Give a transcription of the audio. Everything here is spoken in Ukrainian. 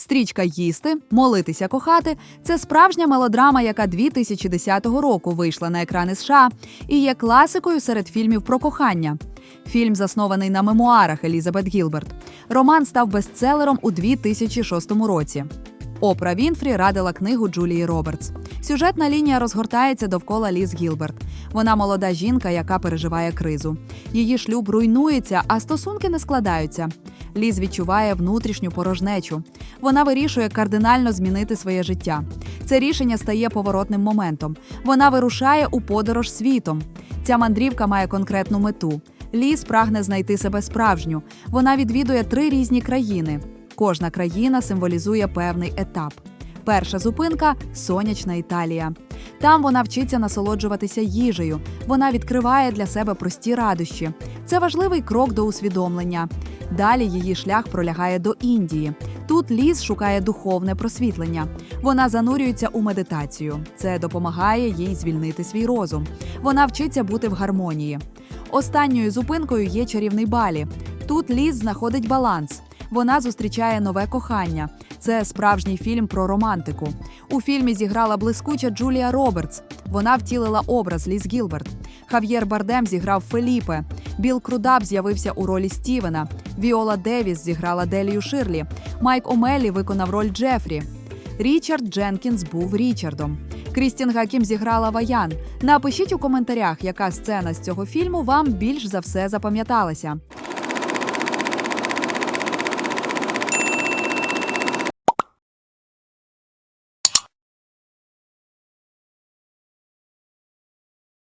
Стрічка їсти, молитися, кохати це справжня мелодрама, яка 2010 року вийшла на екрани США і є класикою серед фільмів про кохання. Фільм заснований на мемуарах Елізабет Гілберт. Роман став бестселером у 2006 році. Опра Вінфрі радила книгу Джулії Робертс. Сюжетна лінія розгортається довкола Ліз Гілберт. Вона молода жінка, яка переживає кризу. Її шлюб руйнується, а стосунки не складаються. Ліз відчуває внутрішню порожнечу. Вона вирішує кардинально змінити своє життя. Це рішення стає поворотним моментом. Вона вирушає у подорож світом. Ця мандрівка має конкретну мету. Ліз прагне знайти себе справжню. Вона відвідує три різні країни. Кожна країна символізує певний етап. Перша зупинка сонячна Італія. Там вона вчиться насолоджуватися їжею. Вона відкриває для себе прості радощі. Це важливий крок до усвідомлення. Далі її шлях пролягає до Індії. Тут ліс шукає духовне просвітлення. Вона занурюється у медитацію. Це допомагає їй звільнити свій розум. Вона вчиться бути в гармонії. Останньою зупинкою є чарівний балі. Тут ліс знаходить баланс. Вона зустрічає нове кохання. Це справжній фільм про романтику. У фільмі зіграла блискуча Джулія Робертс. Вона втілила образ Ліз Гілберт. Хав'єр Бардем зіграв Феліпе. Біл Крудаб з'явився у ролі Стівена. Віола Девіс зіграла Делію Ширлі. Майк Омелі виконав роль Джефрі. Річард Дженкінс був Річардом. Крістін Гакім зіграла Ваян. Напишіть у коментарях, яка сцена з цього фільму вам більш за все запам'яталася.